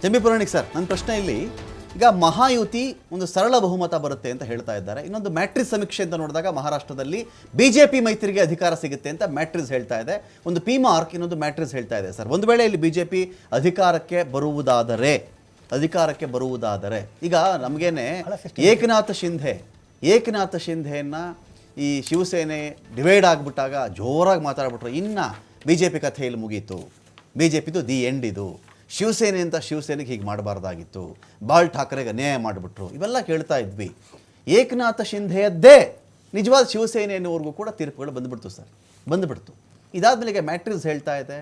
ಜಂಬಿ Puranik sir ನನ್ನ ಪ್ರಶ್ನೆ ಇಲ್ಲಿ ಈಗ ಮಹಾಯುತಿ ಒಂದು ಸರಳ ಬಹುಮತ ಬರುತ್ತೆ ಅಂತ ಹೇಳ್ತಾ ಇದ್ದಾರೆ. ಇನ್ನೊಂದು ಮ್ಯಾಟ್ರಿಸ್ ಸಮೀಕ್ಷೆ ಅಂತ ನೋಡಿದಾಗ ಮಹಾರಾಷ್ಟ್ರದಲ್ಲಿ ಬಿ ಜೆ ಪಿ ಮೈತ್ರಿಗೆ ಅಧಿಕಾರ ಸಿಗುತ್ತೆ ಅಂತ ಮ್ಯಾಟ್ರಿಸ್ ಹೇಳ್ತಾ ಇದೆ. ಒಂದು ಪಿ ಮಾರ್ಕ್ ಇನ್ನೊಂದು ಮ್ಯಾಟ್ರಿಸ್ ಹೇಳ್ತಾ ಇದೆ ಸರ್. ಒಂದು ವೇಳೆ ಇಲ್ಲಿ ಬಿ ಜೆ ಪಿ ಅಧಿಕಾರಕ್ಕೆ ಬರುವುದಾದರೆ ಅಧಿಕಾರಕ್ಕೆ ಬರುವುದಾದರೆ ಈಗ ನಮಗೇನೆ ಏಕನಾಥ ಶಿಂಧೆ ಏಕನಾಥ ಶಿಂಧೆಯನ್ನು ಈ ಶಿವಸೇನೆ ಡಿವೈಡ್ ಆಗಿಬಿಟ್ಟಾಗ ಜೋರಾಗಿ ಮಾತಾಡ್ಬಿಟ್ರು. ಇನ್ನು ಬಿ ಜೆ ಪಿ ಕಥೆಯಲ್ಲಿ ಮುಗೀತು. ಬಿ ಜೆ ಪಿದು ದಿ ಎಂಡ್ ಇದು. ಶಿವಸೇನೆ ಅಂತ ಶಿವಸೇನೆಗೆ ಹೀಗೆ ಮಾಡಬಾರ್ದಾಗಿತ್ತು. ಬಾಳ್ ಠಾಕ್ರೆಗೆ ಅನ್ಯಾಯ ಮಾಡಿಬಿಟ್ರು. ಇವೆಲ್ಲ ಕೇಳ್ತಾ ಇದ್ವಿ. ಏಕನಾಥ ಶಿಂಧೆಯದ್ದೇ ನಿಜವಾದ ಶಿವಸೇನೆ ಎನ್ನುವರೆಗೂ ಕೂಡ ತೀರ್ಪುಗಳು ಬಂದುಬಿಡ್ತು ಸರ್. ಬಂದುಬಿಡ್ತು. ಇದಾದ್ಮೇಲೆ ಮ್ಯಾಟ್ರಿಕ್ಸ್ ಹೇಳ್ತಾ ಇದೆ.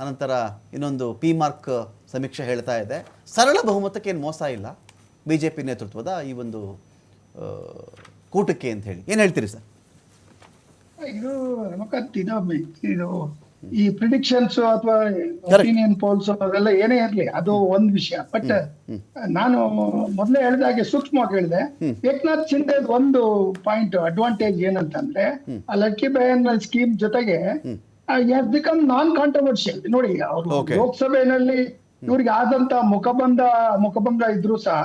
ಅನಂತರ ಇನ್ನೊಂದು ಪಿ ಮಾರ್ಕ್ ಸಮೀಕ್ಷೆ ಹೇಳ್ತಾ ಇದೆ. ಸರಳ ಬಹುಮತಕ್ಕೆ ಏನು ಮೋಸ ಇಲ್ಲ. ಬಿ ಜೆ ಪಿ ನೇತೃತ್ವದ ಈ ಒಂದು ಕೂಟಕ್ಕೆ ಅಂತ ಹೇಳಿ. ಏನು ಹೇಳ್ತೀರಿ ಸರ್? ಇದು ಇದು ಈ ಪ್ರಿಡಿಕ್ಷನ್ಸ್ ಅಥವಾ. ಒಪಿನಿಯನ್ ಪೋಲ್ಸ್ ಅವೆಲ್ಲ ಏನೇ ಇರಲಿ ಅದು ಒಂದ್ ವಿಷಯ. ಬಟ್ ನಾನು ಮೊದಲೇ ಹೇಳಿದಾಗೆ ಸೂಕ್ಷ್ಮವಾಗಿ ಹೇಳಿದೆ. ಏಕನಾಥ್ ಶಿಂದೆ ಒಂದು ಪಾಯಿಂಟ್ ಅಡ್ವಾಂಟೇಜ್ ಏನಂತಂದ್ರೆ ಆ ಲಕ್ಕಿ ಬಯನ್ ಸ್ಕೀಮ್ ಜೊತೆಗೆ ಬಿಕಮ್ ನಾನ್ ಕಾಂಟ್ರವರ್ಷಿಯಲ್ ನೋಡಿ ಅವರು. ಲೋಕಸಭೆಯಲ್ಲಿ ಇವ್ರಿಗೆ ಆದಂತ ಮುಖಬಂಧ ಮುಖಭಂಗ ಇದ್ರು ಸಹ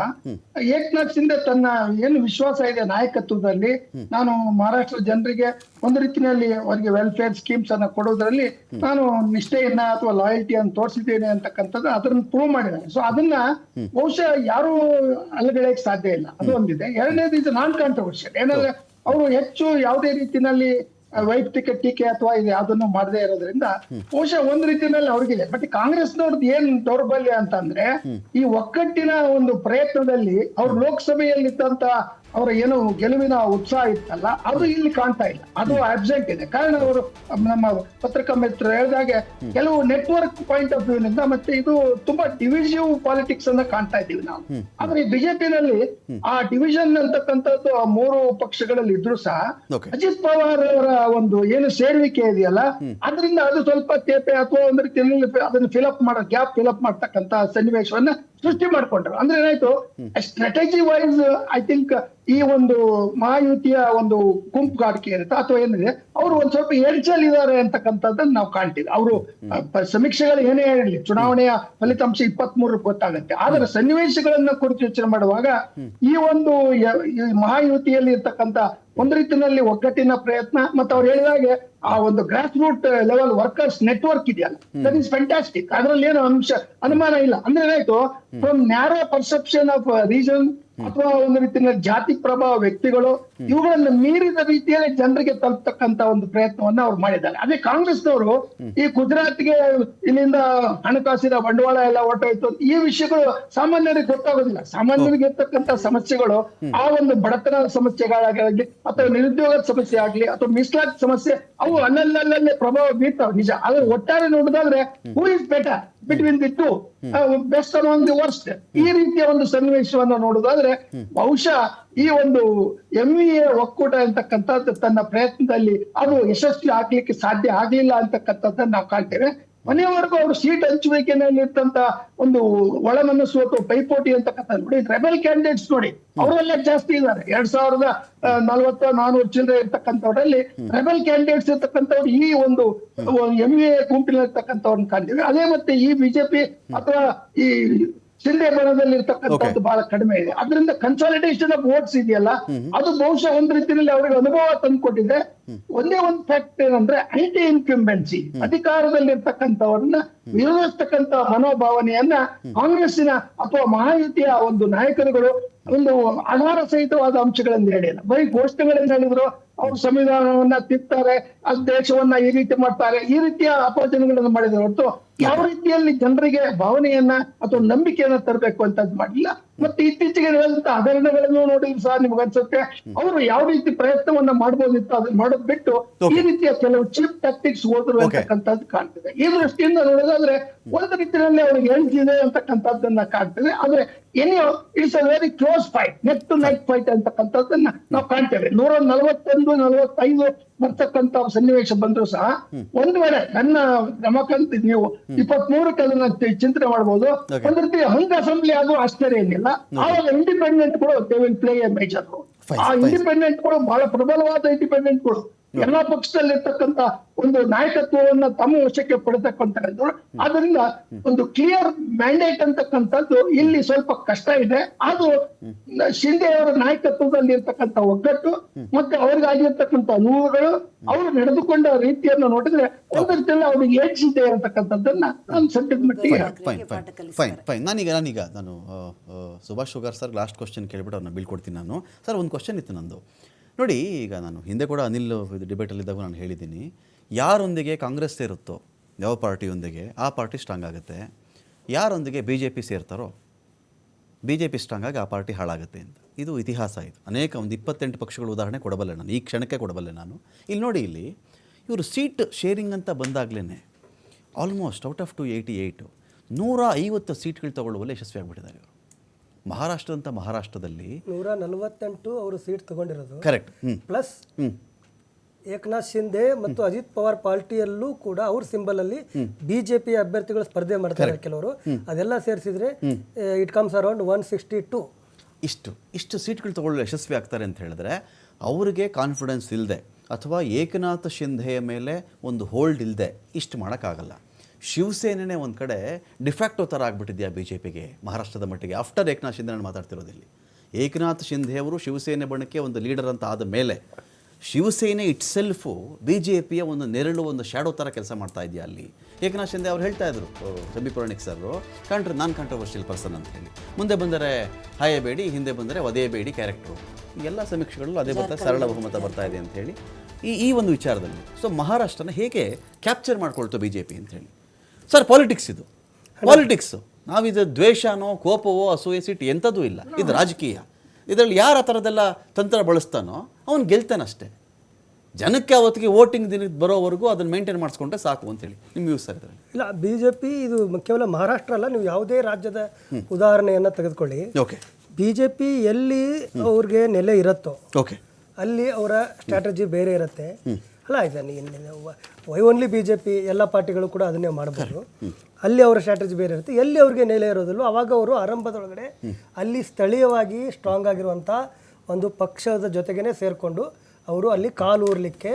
ಏಕನಾಥ್ ಶಿಂದೆ ತನ್ನ ಏನು ವಿಶ್ವಾಸ ಇದೆ ನಾಯಕತ್ವದಲ್ಲಿ ನಾನು ಮಹಾರಾಷ್ಟ್ರ ಜನರಿಗೆ ಒಂದು ರೀತಿಯಲ್ಲಿ ಅವರಿಗೆ ವೆಲ್ಫೇರ್ ಸ್ಕೀಮ್ಸ್ ಅನ್ನ ಕೊಡೋದ್ರಲ್ಲಿ ನಾನು ನಿಷ್ಠೆಯನ್ನ ಅಥವಾ ಲಾಯಲ್ಟಿಯನ್ನು ತೋರಿಸಿದ್ದೇನೆ ಅಂತಕ್ಕಂಥದ್ದು ಅದನ್ನ ಪ್ರೂವ್ ಮಾಡಿದ್ದಾರೆ. ಸೊ ಅದನ್ನ ಬಹುಶಃ ಯಾರು ಅಲ್ಲಗಳೆಯಕ್ಕೆ ಸಾಧ್ಯ ಇಲ್ಲ. ಅದು ಒಂದಿದೆ. ಎರಡನೇದು ಇದು ನಾನ್ ಕಾಂಟ್ರವರ್ಷಿಯಲ್ ಏನಂದ್ರೆ ಅವರು ಹೆಚ್ಚು ಯಾವುದೇ ರೀತಿನಲ್ಲಿ ಆ, ವೈಯಕ್ತಿಕ ಟೀಕೆ ಅಥವಾ ಇದು ಯಾವ್ದನ್ನು ಮಾಡದೇ ಇರೋದ್ರಿಂದ ಬಹುಶಃ ಒಂದ್ ರೀತಿಯಲ್ಲಿ ಅವ್ರಿಗಿದೆ. ಬಟ್ ಕಾಂಗ್ರೆಸ್ನವ್ರದ್ದು ಏನ್ ದೌರ್ಬಲ್ಯ ಅಂತಂದ್ರೆ ಈ ಒಕ್ಕಟ್ಟಿನ ಒಂದು ಪ್ರಯತ್ನದಲ್ಲಿ ಅವ್ರು ಲೋಕಸಭೆಯಲ್ಲಿದ್ದಂತ ಅವರ ಏನು ಗೆಲುವಿನ ಉತ್ಸಾಹ ಇತ್ತಲ್ಲ ಅದು ಇಲ್ಲಿ ಕಾಣ್ತಾ ಇಲ್ಲ. ಅದು ಅಬ್ಸೆಂಟ್ ಇದೆ. ಕಾರಣ ಅವರು ನಮ್ಮ ಪತ್ರಿಕಾ ಮಿತ್ರರು ಹೇಳಿದಾಗೆ ಕೆಲವು ನೆಟ್ವರ್ಕ್ ಪಾಯಿಂಟ್ ಆಫ್ ವ್ಯೂ ನಿಂದ ಮತ್ತೆ ಇದು ತುಂಬಾ ಡಿವಿಸಿವ್ ಪಾಲಿಟಿಕ್ಸ್ ಅನ್ನ ಕಾಣ್ತಾ ಇದ್ದೀವಿ ನಾವು. ಆದ್ರೆ ಬಿಜೆಪಿನಲ್ಲಿ ಆ ಡಿವಿಷನ್ ಅಂತಕ್ಕಂಥದ್ದು ಆ ಮೂರು ಪಕ್ಷಗಳಲ್ಲಿ ಇದ್ರು ಸಹ ಅಜಿತ್ ಪವಾರ್ ಅವರ ಒಂದು ಏನು ಸೇರುವಿಕೆ ಇದೆಯಲ್ಲ ಅದರಿಂದ ಅದು ಸ್ವಲ್ಪ ತೇಪೆ ಅಥವಾ ಅಂದ್ರೆ ರೀತಿಯಲ್ಲಿ ಅದನ್ನು ಫಿಲಪ್ ಮಾಡೋ ಗ್ಯಾಪ್ ಫಿಲಪ್ ಮಾಡ್ತಕ್ಕಂತ ಸನ್ನಿವೇಶವನ್ನ ಸೃಷ್ಟಿ ಮಾಡ್ಕೊಂಡ್ರು. ಅಂದ್ರೆ ಏನಾಯ್ತು? ಸ್ಟ್ರಾಟಜಿ ವೈಸ್ ಐ ಥಿಂಕ್ ಈ ಒಂದು ಮಹಾಯುತಿಯ ಒಂದು ಗುಂಪುಗಾರಿಕೆ ಇರುತ್ತೆ ಅಥವಾ ಏನಿದೆ ಅವರು ಒಂದ್ ಸ್ವಲ್ಪ ಎಡ್ಚಲ್ಲಿದ್ದಾರೆ ಅಂತಕ್ಕಂಥದ್ದನ್ನ ನಾವು ಕಾಣ್ತೀವಿ. ಅವರು ಸಮೀಕ್ಷೆಗಳು ಏನೇ ಇರಲಿ ಚುನಾವಣೆಯ ಫಲಿತಾಂಶ ಇಪ್ಪತ್ತ್ ಮೂರು ಗೊತ್ತಾಗುತ್ತೆ. ಆದ್ರೆ ಸನ್ನಿವೇಶಗಳನ್ನ ಕುರಿತು ಯೋಚನೆ ಮಾಡುವಾಗ ಈ ಒಂದು ಮಹಾಯುತಿಯಲ್ಲಿ ಇರ್ತಕ್ಕಂಥ ಒಂದು ರೀತಿಯಲ್ಲಿ ಒಗ್ಗಟ್ಟಿನ ಪ್ರಯತ್ನ ಮತ್ತೆ ಅವ್ರು ಹೇಳಿದಾಗೆ ಆ ಒಂದು grass root level workers network ಇದೆಯಲ್ಲ ದಟ್ ಇಸ್ ಫ್ಯಾಂಟಾಸ್ಟಿಕ್ ಅದ್ರಲ್ಲಿ ಏನು ಅಂಶ ಅನುಮಾನ ಇಲ್ಲ. ಅಂದ್ರೆ ಏನಾಯ್ತು from narrow perception of region ಅಥವಾ ಒಂದು ರೀತಿಯ ಜಾತಿ ಪ್ರಭಾವ ವ್ಯಕ್ತಿಗಳು ಇವುಗಳನ್ನು ಮೀರಿದ ರೀತಿಯಲ್ಲಿ ಜನರಿಗೆ ತಲುಪತಕ್ಕಂತ ಒಂದು ಪ್ರಯತ್ನವನ್ನ ಅವ್ರು ಮಾಡಿದ್ದಾರೆ. ಅದೇ ಕಾಂಗ್ರೆಸ್ನವರು ಈ ಗುಜರಾತ್ಗೆ ಇಲ್ಲಿಂದ ಹಣಕಾಸಿನ ಬಂಡವಾಳ ಎಲ್ಲ ಹೊರಟೋಯ್ತು ಈ ವಿಷಯಗಳು ಸಾಮಾನ್ಯರಿಗೆ ಗೊತ್ತಾಗೋದಿಲ್ಲ. ಸಾಮಾನ್ಯರಿಗೆ ಇರ್ತಕ್ಕಂತ ಸಮಸ್ಯೆಗಳು ಆ ಒಂದು ಬಡತನ ಸಮಸ್ಯೆಗಳಾಗಲಿ ಅಥವಾ ನಿರುದ್ಯೋಗದ ಸಮಸ್ಯೆ ಆಗ್ಲಿ ಅಥವಾ ಮೀಸಲಾತಿ ಸಮಸ್ಯೆ ಅವು ಅಲ್ಲಲ್ಲಲ್ಲೇ ಪ್ರಭಾವ ಬೀರ್ತಾವ. ನಿಜ. ಆದ್ರೆ ಒಟ್ಟಾರೆ ನೋಡಿದಾದ್ರೆ who is better between the two best along the worst ಈ ರೀತಿಯ ಒಂದು ಸನ್ನಿವೇಶವನ್ನ ನೋಡುದಾದ್ರೆ ಬಹುಶಃ ಈ ಒಂದು ಎಂ ಎ ಒಕ್ಕೂಟ ಅಂತಕ್ಕಂಥದ್ದು ತನ್ನ ಪ್ರಯತ್ನದಲ್ಲಿ ಅದು ಯಶಸ್ವಿ ಆಗ್ಲಿಕ್ಕೆ ಸಾಧ್ಯ ಆಗ್ಲಿಲ್ಲ ಅಂತಕ್ಕಂಥದ್ದನ್ನ ನಾವು ಕಾಣ್ತೇವೆ. ಮನೆಯವರೆಗೂ ಅವರು ಸೀಟ್ ಹಂಚುವಿಕೆನಲ್ಲಿ ಇರ್ತಂತ ಒಂದು ಒಳಮನಸ್ಸು ಅಥವಾ ಪೈಪೋಟಿ ಅಂತಕ್ಕಂಥ ನೋಡಿ ರೆಬಲ್ ಕ್ಯಾಂಡಿಡೇಟ್ಸ್ ನೋಡಿ ಅವರೆಲ್ಲ ಜಾಸ್ತಿ ಇದ್ದಾರೆ. ಎರಡ್ ಸಾವಿರದ ನಲ್ವತ್ತ ನಾನೂರು ಚಿಲ್ಲರೆ ಇರ್ತಕ್ಕಂಥವ್ರಲ್ಲಿ ರೆಬಲ್ ಕ್ಯಾಂಡಿಡೇಟ್ಸ್ ಇರ್ತಕ್ಕಂಥವ್ರು ಈ ಒಂದು ಎಂ ಎ ಗುಂಪಿನಲ್ಲಿರ್ತಕ್ಕಂಥವ್ರನ್ನ ಕಾಣ್ತೀವಿ. ಅದೇ ಮತ್ತೆ ಈ ಬಿಜೆಪಿ ಅಥವಾ ಈ ಶಿಂದೆ ಬಣದಲ್ಲಿ ಇರ್ತಕ್ಕಂಥದ್ದು ಬಹಳ ಕಡಿಮೆ ಇದೆ. ಅದರಿಂದ ಕನ್ಸಾಲಿಡೇಷನ್ ಆಫ್ ವೋಟ್ಸ್ ಇದೆಯಲ್ಲ ಅದು ಬಹುಶಃ ಒಂದ್ ರೀತಿಯಲ್ಲಿ ಅವರಿಗೆ ಅನುಭವ ತಂದುಕೊಟ್ಟಿದೆ. ಒಂದೇ ಒಂದು ಫ್ಯಾಕ್ಟ್ ಏನಂದ್ರೆ ಐಟಿ ಇನ್ಕ್ಯುಂಬೆನ್ಸಿ ಅಧಿಕಾರದಲ್ಲಿ ಇರ್ತಕ್ಕಂಥವ್ರನ್ನ ವಿರೋಧಿಸ್ತಕ್ಕಂತ ಮನೋಭಾವನೆಯನ್ನ ಕಾಂಗ್ರೆಸ್ಸಿನ ಅಥವಾ ಮಹಾಯುತಿಯ ಒಂದು ನಾಯಕರುಗಳು ಒಂದು ಆಧಾರ ಸಹಿತವಾದ ಅಂಶಗಳನ್ನು ಹೇಳಿಲ್ಲ. ಬರೀ ಘೋಷಣೆಗಳಿಂದ ಹೇಳಿದ್ರು ಅವ್ರು ಸಂವಿಧಾನವನ್ನ ತಿತ್ತಾರೆ ಅದು ದೇಶವನ್ನ ಈ ರೀತಿ ಮಾಡ್ತಾರೆ ಈ ರೀತಿಯ ಅಪವಚನಗಳನ್ನು ಮಾಡಿದ್ರು ಹೊರತು ಯಾವ ರೀತಿಯಲ್ಲಿ ಜನರಿಗೆ ಭಾವನೆಯನ್ನ ಅಥವಾ ನಂಬಿಕೆಯನ್ನ ತರಬೇಕು ಅಂತ ಅದ್ ಮಾಡಿಲ್ಲ. ಮತ್ತೆ ಇತ್ತೀಚೆಗೆ ನಡೆದಂತ ಹಗರಣಗಳನ್ನು ನೋಡಿ ಸಹ ನಿಮ್ಗೆ ಅನ್ಸುತ್ತೆ ಅವರು ಯಾವ ರೀತಿ ಪ್ರಯತ್ನವನ್ನ ಮಾಡಬಹುದಿತ್ತು ಅದನ್ನ ಮಾಡೋದ್ ಬಿಟ್ಟು ಈ ರೀತಿಯ ಕೆಲವು ಚೀಪ್ ಟ್ಯಾಕ್ಟಿಕ್ಸ್ ಹೋದ್ರು ಅಂತಕ್ಕಂಥದ್ದು ಕಾಣ್ತಿದೆ. ಈ ದೃಷ್ಟಿಯಿಂದ ನೋಡೋದಾದ್ರೆ ಒಂದು ರೀತಿಯಲ್ಲಿ ಅವ್ರಿಗೆ ಹೇಳ್ತಿದೆ ಅಂತಕ್ಕಂಥದ್ದನ್ನ ಕಾಣ್ತದೆ. ಆದ್ರೆ anyhow it's a very close fight neck to neck fight ಅಂತಕ್ಕಂಥದ್ದನ್ನ ನಾವು ಕಾಣ್ತೇವೆ. ನೂರ ನಲವತ್ತೊಂದು ನಲವತ್ತೈದು ಬರ್ತಕ್ಕಂತ ಸನ್ನಿವೇಶ ಬಂದ್ರು ಸಹ ಒಂದ್ ವೇಳೆ ನನ್ನ ಗಮಕಂತ ನೀವು ಇಪ್ಪತ್ಮೂರಕ್ಕೆ ಅದನ್ನ ಚಿಂತನೆ ಮಾಡಬಹುದು ಒಂದ್ ರೀತಿ ಹಂಗ ಅಸೆಂಬ್ಲಿ ಆದ್ರೂ ಆಶ್ಚರ್ಯ ಏನಿಲ್ಲ. ಆವಾಗ ಇಂಡಿಪೆಂಡೆಂಟ್ ಕೂಡ they will play a major ಆ ಇಂಡಿಪೆಂಡೆಂಟ್ ಕೂಡ ಬಹಳ ಪ್ರಬಲವಾದ ಇಂಡಿಪೆಂಡೆಂಟ್ಗಳು ಎಲ್ಲಾ ಪಕ್ಷದಲ್ಲಿರ್ತಕ್ಕಂತ ಒಂದು ನಾಯಕತ್ವವನ್ನ ತಮ್ಮ ವಶಕ್ಕೆ ಪಡೆತಕ್ಕಂಥದ್ದು. ಆದ್ರಿಂದ ಒಂದು ಕ್ಲಿಯರ್ ಮ್ಯಾಂಡೇಟ್ ಅಂತಕ್ಕಂಥದ್ದು ಇಲ್ಲಿ ಸ್ವಲ್ಪ ಕಷ್ಟ ಇದೆ. ಅದು ಶಿಂದೆ ಅವರ ನಾಯಕತ್ವದಲ್ಲಿ ಇರ್ತಕ್ಕಂಥ ಒಗ್ಗಟ್ಟು ಮತ್ತೆ ಅವ್ರಿಗಾಗಿರ್ತಕ್ಕಂಥ ಅನುಭವಗಳು ಅವರು ನಡೆದುಕೊಂಡ ರೀತಿಯನ್ನು ನೋಡಿದ್ರೆ ಒಂದಷ್ಟೆಲ್ಲ ಅವ್ರಿಗೆ ಏಜ್ ಇದೆ ಅಂತಕ್ಕಂಥದ್ದನ್ನ ನಾನು ಸದ್ಯದ ಮಟ್ಟಿಗೆ ಫೈನ್ ಫೈನ್ ನಾನೀಗ ನಾನೀಗ ನಾನು ಸುಭಾಷ್ ಶುಗರ್ ಸರ್ ಲಾಸ್ಟ್ ಕ್ವಶನ್ ಕೇಳ್ಬಿಟ್ಟು ಅವ್ರನ್ನ ಬೀಳ್ಕೊಡ್ತೀನಿ ನಾನು. ಸರ್ ಒಂದು ಕ್ವಶನ್ ಇತ್ತು ನಂದು. ನೋಡಿ, ಈಗ ನಾನು ಹಿಂದೆ ಕೂಡ ಅನಿಲ್ ಡಿಬೇಟಲ್ಲಿದ್ದಾಗ ನಾನು ಹೇಳಿದ್ದೀನಿ, ಯಾರೊಂದಿಗೆ ಕಾಂಗ್ರೆಸ್ ಸೇರುತ್ತೋ, ಯಾವ ಪಾರ್ಟಿಯೊಂದಿಗೆ ಆ ಪಾರ್ಟಿ ಸ್ಟ್ರಾಂಗ್ ಆಗುತ್ತೆ, ಯಾರೊಂದಿಗೆ ಬಿ ಜೆ ಪಿ ಸೇರ್ತಾರೋ ಬಿ ಜೆ ಪಿ ಸ್ಟ್ರಾಂಗ್ ಆಗಿ ಆ ಪಾರ್ಟಿ ಹಾಳಾಗುತ್ತೆ ಅಂತ. ಇದು ಇತಿಹಾಸ ಇದು. ಅನೇಕ ಒಂದು ಇಪ್ಪತ್ತೆಂಟು ಪಕ್ಷಗಳ ಉದಾಹರಣೆ ಕೊಡಬಲ್ಲೆ ನಾನು, ಈ ಕ್ಷಣಕ್ಕೆ ಕೊಡಬಲ್ಲೆ ನಾನು. ಇಲ್ಲಿ ನೋಡಿ, ಇಲ್ಲಿ ಇವರು ಸೀಟ್ ಶೇರಿಂಗ್ ಅಂತ ಬಂದಾಗಲೇ almost out of two eighty eight ನೂರ ಐವತ್ತು ಸೀಟ್ಗಳು ತಗೊಳ್ಳುವಲ್ಲಿ ಯಶಸ್ವಿ ಆಗಿಬಿಟ್ಟಿದ್ದಾರೆ ಇವರು. ಮಹಾರಾಷ್ಟ್ರದಂಥ ಮಹಾರಾಷ್ಟ್ರದಲ್ಲಿ ನೂರ ನಲವತ್ತೆಂಟು ಅವರು ಸೀಟ್ ತಗೊಂಡಿರೋದು. ಕರೆಕ್ಟ್ ಪ್ಲಸ್ ಏಕನಾಥ್ ಶಿಂದೆ ಮತ್ತು ಅಜಿತ್ ಪವಾರ್ ಪಾರ್ಟಿಯಲ್ಲೂ ಕೂಡ ಅವ್ರ ಸಿಂಬಲ್ ಅಲ್ಲಿ ಬಿಜೆಪಿ ಅಭ್ಯರ್ಥಿಗಳು ಸ್ಪರ್ಧೆ ಮಾಡ್ತಾರೆ ಕೆಲವರು. ಅದೆಲ್ಲ ಸೇರಿಸಿದ್ರೆ it comes around one sixty two ಇಷ್ಟು ಇಷ್ಟು ಸೀಟ್ಗಳು ತಗೊಳ್ಳಲು ಯಶಸ್ವಿ ಆಗ್ತಾರೆ ಅಂತ ಹೇಳಿದ್ರೆ ಅವರಿಗೆ ಕಾನ್ಫಿಡೆನ್ಸ್ ಇಲ್ಲದೆ ಅಥವಾ ಏಕನಾಥ ಶಿಂಧೆಯ ಮೇಲೆ ಒಂದು ಹೋಲ್ಡ್ ಇಲ್ಲದೆ ಇಷ್ಟು ಮಾಡೋಕ್ಕಾಗಲ್ಲ. ಶಿವಸೇನೆನೇ ಒಂದು ಕಡೆ ಡಿಫ್ಯಾಕ್ಟೋ ಥರ ಆಗಿಬಿಟ್ಟಿದೆಯಾ ಬಿ ಜೆ ಪಿಗೆ ಮಹಾರಾಷ್ಟ್ರದ ಮಟ್ಟಿಗೆ ಆಫ್ಟರ್ ಏಕನಾಥ್ ಶಿಂಧೆ ನಾನು ಮಾತಾಡ್ತಿರೋದಿಲ್ಲಿ ಏಕನಾಥ್ ಶಿಂಧೆಯವರು ಶಿವಸೇನೆ ಬಣಕ್ಕೆ ಒಂದು ಲೀಡರ್ ಅಂತ ಆದ ಮೇಲೆ Shiv Sena itself B J ಪಿಯ ಒಂದು ನೆರಳು, ಒಂದು ಶ್ಯಾಡೋ ಥರ ಕೆಲಸ ಮಾಡ್ತಾ ಇದೆಯಾ ಅಲ್ಲಿ? ಏಕನಾಥ್ ಶಿಂದೆ ಅವ್ರು ಹೇಳ್ತಾ ಇದ್ರು ಪುರಾಣಿಕ್ ಸರ್ ಕಾಂಟ್ರ, ನಾನ್ ಕಾಂಟ್ರವರ್ಷಿಯಲ್ ಪರ್ಸನ್ ಅಂತ ಹೇಳಿ. ಮುಂದೆ ಬಂದರೆ ಹಾಯಬೇಡಿ, ಹಿಂದೆ ಬಂದರೆ ಒದೆಯಬೇಡಿ ಕ್ಯಾರೆಕ್ಟ್ರು ಎಲ್ಲ ಸಮೀಕ್ಷೆಗಳು ಅದೇ ಬರ್ತಾ, ಸರಳ ಬಹುಮತ ಬರ್ತಾ ಇದೆ ಅಂತ ಹೇಳಿ ಈ ಈ ಒಂದು ವಿಚಾರದಲ್ಲಿ. ಸೊ ಮಹಾರಾಷ್ಟ್ರನ ಹೇಗೆ ಕ್ಯಾಪ್ಚರ್ ಮಾಡ್ಕೊಳ್ತು ಬಿ ಜೆ ಪಿ ಅಂತ ಹೇಳಿ? ಸರ್ ಪಾಲಿಟಿಕ್ಸ್ ಇದು. ಪಾಲಿಟಿಕ್ಸ್ ನಾವಿದು ದ್ವೇಷನೋ ಕೋಪವೋ ಅಸೂಯೆ ಸಿಟ್ಟು ಎಂಥದ್ದು ಇಲ್ಲ. ಇದು ರಾಜಕೀಯ. ಇದರಲ್ಲಿ ಯಾರು ಆ ಥರದ್ದೆಲ್ಲ ತಂತ್ರ ಬಳಸ್ತಾನೋ ಅವ್ನು ಗೆಲ್ತಾನಷ್ಟೇ ಜನಕ್ಕೆ ಅವತ್ತಿಗೆ ವೋಟಿಂಗ್ ದಿನಕ್ಕೆ ಬರೋವರೆಗೂ ಅದನ್ನು ಮೇಂಟೈನ್ ಮಾಡಿಸ್ಕೊಂಡ್ರೆ ಸಾಕು ಅಂತೇಳಿ ನಿಮ್ಮ ವ್ಯೂಸ್ ಸರ್ ಇದರಲ್ಲಿ. ಇಲ್ಲ ಪಿ ಇದು ಕೇವಲ ಮಹಾರಾಷ್ಟ್ರ ಅಲ್ಲ ನೀವು ಯಾವುದೇ ರಾಜ್ಯದ ಉದಾಹರಣೆಯನ್ನು ತೆಗೆದುಕೊಳ್ಳಿ. ಓಕೆ. ಬಿ ಜೆ ಪಿ ಎಲ್ಲಿ ಅವ್ರಿಗೆ ನೆಲೆ ಇರುತ್ತೋ ಓಕೆ. ಅಲ್ಲಿ ಅವರ ಸ್ಟ್ರಾಟಜಿ ಬೇರೆ ಇರುತ್ತೆ. ಅಲ್ಲ ಆಯ್ತಾ why only B J P ಎಲ್ಲ ಪಾರ್ಟಿಗಳು ಕೂಡ ಅದನ್ನೇ ಮಾಡ್ಬೋದು. ಅಲ್ಲಿ ಅವರ ಸ್ಟ್ರಾಟಜಿ ಬೇರೆ ಇರುತ್ತೆ. ಎಲ್ಲಿ ಅವ್ರಿಗೆ ನೆಲೆ ಇರೋದಿಲ್ಲ ಅವಾಗ ಅವರು ಆರಂಭದೊಳಗಡೆ ಅಲ್ಲಿ ಸ್ಥಳೀಯವಾಗಿ ಸ್ಟ್ರಾಂಗ್ ಆಗಿರುವಂಥ ಒಂದು ಪಕ್ಷದ ಜೊತೆಗೇ ಸೇರಿಕೊಂಡು ಅವರು ಅಲ್ಲಿ ಕಾಲು ಊರ್ಲಿಕ್ಕೆ,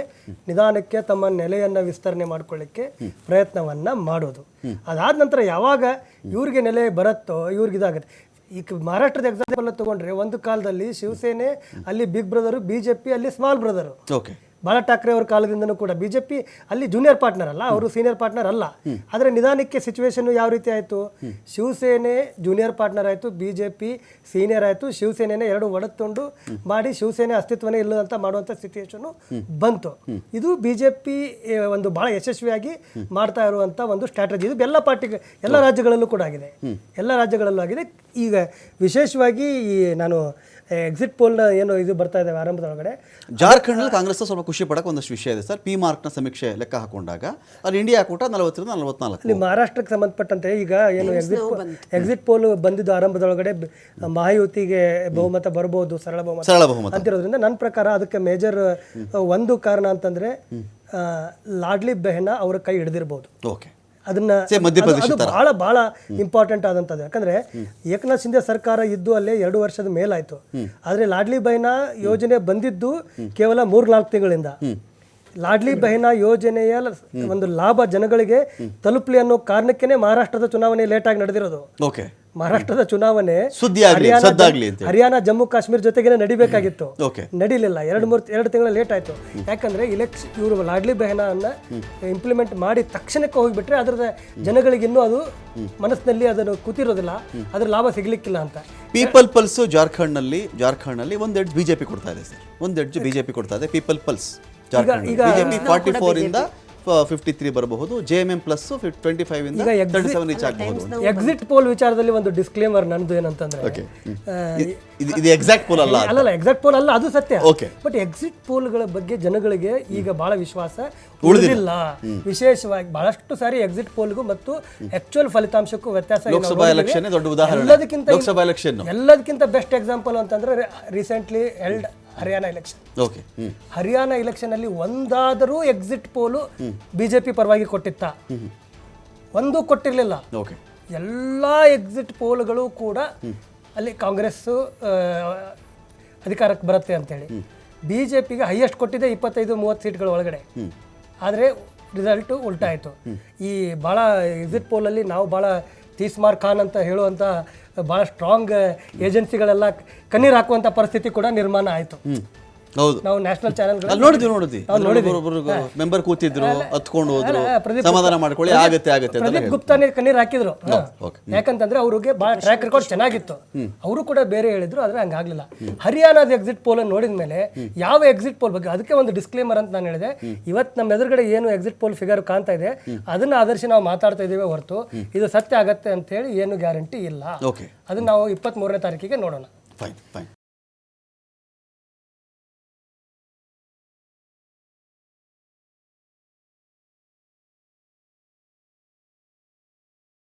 ನಿಧಾನಕ್ಕೆ ತಮ್ಮ ನೆಲೆಯನ್ನು ವಿಸ್ತರಣೆ ಮಾಡ್ಕೊಳ್ಳಿಕ್ಕೆ ಪ್ರಯತ್ನವನ್ನು ಮಾಡೋದು. ಅದಾದ ನಂತರ ಯಾವಾಗ ಇವ್ರಿಗೆ ನೆಲೆ ಬರುತ್ತೋ, ಇವ್ರಿಗೆ ಇದಾಗುತ್ತೆ. ಈಗ ಮಹಾರಾಷ್ಟ್ರದ ಎಕ್ಸಾಂಪಲ್ ತಗೊಂಡ್ರೆ ಒಂದು ಕಾಲದಲ್ಲಿ ಶಿವಸೇನೆ, ಅಲ್ಲಿ ಬಿಗ್ ಬ್ರದರು ಬಿಜೆಪಿ ಅಲ್ಲಿ small brother okay Bal Thackeray ಅವ್ರ ಕಾಲದಿಂದನೂ ಕೂಡ ಬಿಜೆಪಿ ಅಲ್ಲಿ ಜೂನಿಯರ್ ಪಾರ್ಟ್ನರ್ ಅಲ್ಲ ಅವರು ಸೀನಿಯರ್ ಪಾರ್ಟ್ನರ್ ಅಲ್ಲ. ಆದರೆ ನಿಧಾನಕ್ಕೆ ಸಿಚುವೇಶನ್ ಯಾವ ರೀತಿ ಆಯಿತು? ಶಿವಸೇನೆ ಜೂನಿಯರ್ ಪಾರ್ಟ್ನರ್ ಆಯಿತು ಬಿಜೆಪಿ ಸೀನಿಯರ್ ಆಯಿತು ಶಿವಸೇನೆನೇ ಎರಡು ಒಡೆತುಕೊಂಡು ಮಾಡಿ ಶಿವಸೇನೆ ಅಸ್ತಿತ್ವನೇ ಇಲ್ಲದಂತ ಮಾಡುವಂಥ ಸಿಚುವೇಶನ್ ಬಂತು. ಇದು ಬಿಜೆಪಿ ಒಂದು ಬಹಳ ಯಶಸ್ವಿಯಾಗಿ ಮಾಡ್ತಾ ಇರುವಂಥ ಒಂದು ಸ್ಟ್ರಾಟಜಿ ಇದು ಎಲ್ಲ ಪಾರ್ಟಿ ಎಲ್ಲ ರಾಜ್ಯಗಳಲ್ಲೂ ಕೂಡ ಆಗಿದೆ. ಎಲ್ಲ ರಾಜ್ಯಗಳಲ್ಲೂ ಆಗಿದೆ. ಈಗ ವಿಶೇಷವಾಗಿ ಈ ನಾನು ಎಕ್ಸಿಟ್ ಪೋಲ್ ಏನು ಇದು ಬರ್ತಾ ಇದಾವೆ ಆರಂಭದೊಳಗಡೆ? ಜಾರ್ಖಂಡ್ನಲ್ಲಿ ಕಾಂಗ್ರೆಸ್ ಸ್ವಲ್ಪ ಖುಷಿ ಪಡಕ್ಕೆ ಒಂದಷ್ಟು ವಿಷಯ ಇದೆ ಸರ್. ಪಿ ಮಾರ್ಕ್ನ ಸಮೀಕ್ಷೆ ಲೆಕ್ಕ ಹಾಕೊಂಡಾಗ ಅಲ್ಲಿ ಇಂಡಿಯಾ ಕೂಟ ನಲವತ್ತರಿಂದ ನಲವತ್ನಾಲ್ಕು. ಅಲ್ಲಿ ಮಹಾರಾಷ್ಟ್ರಕ್ಕೆ ಸಂಬಂಧಪಟ್ಟಂತೆ ಈಗ ಏನು ಎಕ್ಸಿಟ್ ಎಕ್ಸಿಟ್ ಪೋಲ್ ಬಂದಿದ್ದು ಆರಂಭದೊಳಗಡೆ ಒಳಗಡೆ ಮಹಾಯುತಿಗೆ ಬಹುಮತ ಬರಬಹುದು ಸರಳ ಬಹುಮತ ಸರಳ ಬಹುಮತ. ಅಂತಿರೋದ್ರಿಂದ ನನ್ನ ಪ್ರಕಾರ ಅದಕ್ಕೆ ಮೇಜರ್ ಒಂದು ಕಾರಣ ಅಂತಂದ್ರೆ ಆ, ಲಾಡ್ಲಿ ಬೆಹನ ಅವರ ಕೈ ಹಿಡಿದಿರಬಹುದು ಓಕೆ. ಅದನ್ನ ಅದು- ಬಹಳ ಬಹಳ ಇಂಪಾರ್ಟೆಂಟ್ ಆದಂತದ್ದು ಯಾಕಂದ್ರೆ ಏಕನಾಥ್ ಶಿಂದೆ ಸರ್ಕಾರ ಇದ್ದು ಅಲ್ಲೇ ಎರಡು ವರ್ಷದ ಮೇಲಾಯ್ತು. ಆದ್ರೆ ಲಾಡ್ಲಿ ಬೈನಾ ಯೋಜನೆ ಬಂದಿದ್ದು ಕೇವಲ ಮೂರ್ ನಾಲ್ಕು ತಿಂಗಳಿಂದ ಲಾಡ್ಲಿ ಬಹಿನಾ ಯೋಜನೆಯ ಒಂದು ಲಾಭ ಜನಗಳಿಗೆ ತಲುಪಲಿ ಅನ್ನೋ ಕಾರಣಕ್ಕೇನೆ ಮಹಾರಾಷ್ಟ್ರದ ಚುನಾವಣೆ ಲೇಟ್ ಆಗಿ ನಡೆದಿರೋದು. ಓಕೆ ಮಹಾರಾಷ್ಟ್ರದ ಚುನಾವಣೆ ಸುದ್ದಿ ಆಗ್ಲಿ ಹರಿಯಾಣ ಸದ್ದಾಗ್ಲಿ ಅಂತ ಹರಿಯಾಣ ಜಮ್ಮು ಕಾಶ್ಮೀರ ಜೊತೆಗೇನೆ ನಡಿಬೇಕಾಗಿತ್ತು. ಓಕೆ. ನಡಿಲಿಲ್ಲ. ಎರಡು ಮೂರು ಎರಡು ತಿಂಗಳ ಲೇಟ್ ಆಯ್ತು. ಯಾಕಂದ್ರೆ ಇಲೆಕ್ಷನ್ ಇವರು ಲಾಡ್ಲಿ ಬೆಹನನ್ನ ಇಂಪ್ಲಿಮೆಂಟ್ ಮಾಡಿ ತಕ್ಷಣಕ್ಕೆ ಹೋಗಿಬಿಟ್ರೆ ಅದ್ರ ಜನಗಳಿಗೆ ಇನ್ನೂ ಅದು ಮನಸ್ಸಿನಲ್ಲಿ ಅದನ್ನು ಕೂತಿರೋದಿಲ್ಲ. ಅದ್ರ ಲಾಭ ಸಿಗ್ಲಿಕ್ಕಿಲ್ಲ ಅಂತ. ಪೀಪಲ್ ಪಲ್ಸ್ ಜಾರ್ಖಂಡ್ನಲ್ಲಿ ಜಾರ್ಖಂಡ್ನಲ್ಲಿ ಒಂದೆಡ್ಜ್ ಬಿಜೆಪಿ ಕೊಡ್ತಾ ಇದೆ ಸರ್ ಒಂದೆಡ್ಜ್ ಬಿಜೆಪಿ ಕೊಡ್ತಾ ಇದೆ people pulse Jharkhand BJP forty four ಇಂದ ಫಿಫ್ಟಿ ತ್ರೀ ಬರಬಹುದು J M M plus twenty five ಇಂದ ತರ್ಟಿ ಸೆವೆನ್ ರೀಚ್ ಆಗಬಹುದು. ಎಕ್ಸಿಟ್ ಪೋಲ್ ವಿಚಾರದಲ್ಲಿ ಒಂದು ಡಿಸ್ಕ್ಲೇಮರ್ ನಂದು ಏನಂತಂದ್ರೆ ಇದು ಎಕ್ಸಾಕ್ಟ್ ಪೋಲ್ ಅಲ್ಲ ಅಲ್ಲ ಎಕ್ಸಾಕ್ಟ್ ಪೋಲ್ ಅಲ್ಲ ಅದು ಸತ್ಯ. ಓಕೆ ಬಟ್ ಎಕ್ಸಿಟ್ ಪೋಲ್ಗಳ ಬಗ್ಗೆ ಜನಗಳಿಗೆ ಈಗ ಬಹಳ ವಿಶ್ವಾಸ ಉಳಿದಿಲ್ಲ. ವಿಶೇಷವಾಗಿ ಬಹಳಷ್ಟು ಸಾರಿ ಎಕ್ಸಿಟ್ ಪೋಲ್ಗೂ ಮತ್ತು ಆಕ್ಚುಯಲ್ ಫಲಿತಾಂಶಕ್ಕೂ ವ್ಯತ್ಯಾಸ ಲೋಕಸಭಾ. ಎಲೆಕ್ಷನ್ ದೊಡ್ಡ ಉದಾಹರಣೆ. ಎಲ್ಲದಕ್ಕಿಂತ ಲೋಕಸಭಾ ಎಲೆಕ್ಷನ್ ಎಲ್ಲದಕ್ಕಿಂತ ಬೆಸ್ಟ್ ಎಕ್ಸಾಂಪಲ್ ಅಂತಂದ್ರೆ recently held Haryana election okay Haryana election ಅಲ್ಲಿ ಒಂದಾದರೂ ಎಕ್ಸಿಟ್ ಪೋಲು ಬಿಜೆಪಿ ಪರವಾಗಿ ಕೊಟ್ಟಿತ್ತ? ಒಂದು ಕೊಟ್ಟಿರಲಿಲ್ಲ. ಓಕೆ ಎಲ್ಲ ಎಕ್ಸಿಟ್ ಪೋಲ್ಗಳು ಕೂಡ ಅಲ್ಲಿ ಕಾಂಗ್ರೆಸ್ ಅಧಿಕಾರಕ್ಕೆ ಬರುತ್ತೆ ಅಂತೇಳಿ. ಬಿ ಜೆ ಪಿಗೆ ಹೈಯೆಸ್ಟ್ ಕೊಟ್ಟಿದೆ ಇಪ್ಪತ್ತೈದು ಮೂವತ್ತು ಸೀಟ್ಗಳ ಒಳಗಡೆ. ಆದರೆ ರಿಸಲ್ಟು ಉಲ್ಟಾ ಆಯಿತು. ಈ ಭಾಳ ಎಕ್ಸಿಟ್ ಪೋಲಲ್ಲಿ ನಾವು ಭಾಳ ತೀಸ್ಮಾರ್ ಖಾನ್ ಅಂತ ಹೇಳುವಂಥ ಭಾಳ ಸ್ಟ್ರಾಂಗ್ ಏಜೆನ್ಸಿಗಳೆಲ್ಲ ಕಣ್ಣೀರು ಹಾಕುವಂಥ ಪರಿಸ್ಥಿತಿ ಕೂಡ ನಿರ್ಮಾಣ ಆಯಿತು. ಹೌದು. ನಾವು ನ್ಯಾಷನಲ್ ಚಾನೆಲ್ ನೋಡಿದ್ವಿ ನೋಡಿದ್ವಿ. ನೋಡಿದ್ವಿ. ಮೆಂಬರ್ ಕೂತಿದ್ರು ಹತ್ಕೊಂಡು ಹೋದ್ರು ಪ್ರದೀಪ್ ಸಮಾಧಾನ ಮಾಡ್ಕೊಳ್ಳಿ ಆಗುತ್ತೆ ಆಗುತ್ತೆ ಅಂತ ಪ್ರದೀಪ್ ಗುಪ್ತಾನೇ ಕಣ್ಣೀರ್ ಹಾಕಿದ್ರು. ಯಾಕಂತಂದ್ರೆ ಅವ್ರಿಗೆ ಬಹಳ ಟ್ರ್ಯಾಕ್ ರೆಕಾರ್ಡ್ ಚೆನ್ನಾಗಿತ್ತು. ಅವರು ಕೂಡ ಬೇರೆ ಹೇಳಿದ್ರು ಆದ್ರೆ ಹಂಗಾಗ್ಲಿಲ್ಲ. ಹರಿಯಾಣದ ಎಕ್ಸಿಟ್ ಪೋಲ್ ಅನ್ನು ನೋಡಿದ ಮೇಲೆ ಯಾವ ಎಕ್ಸಿಟ್ ಪೋಲ್ ಬಗ್ಗೆ ಅದಕ್ಕೆ ಒಂದು ಡಿಸ್ಕ್ಲೇಮರ್ ಅಂತ ನಾನು ಹೇಳಿದೆ. ಇವತ್ತು ನಮ್ಮ ಎದುರುಗಡೆ ಏನು ಎಕ್ಸಿಟ್ ಪೋಲ್ ಫಿಗರ್ ಕಾಣ್ತಾ ಇದೆ ಅದನ್ನ ಆಧರಿಸಿ ನಾವು ಮಾತಾಡ್ತಾ ಇದೀವಿ ಹೊರತು. ಇದು ಸತ್ಯ ಆಗತ್ತೆ ಅಂತ ಹೇಳಿ ಏನು ಗ್ಯಾರಂಟಿ ಇಲ್ಲ. ಅದನ್ನ ನಾವು ಇಪ್ಪತ್ತ್ ಮೂರನೇ ತಾರೀಕಿಗೆ ನೋಡೋಣ. Fine fine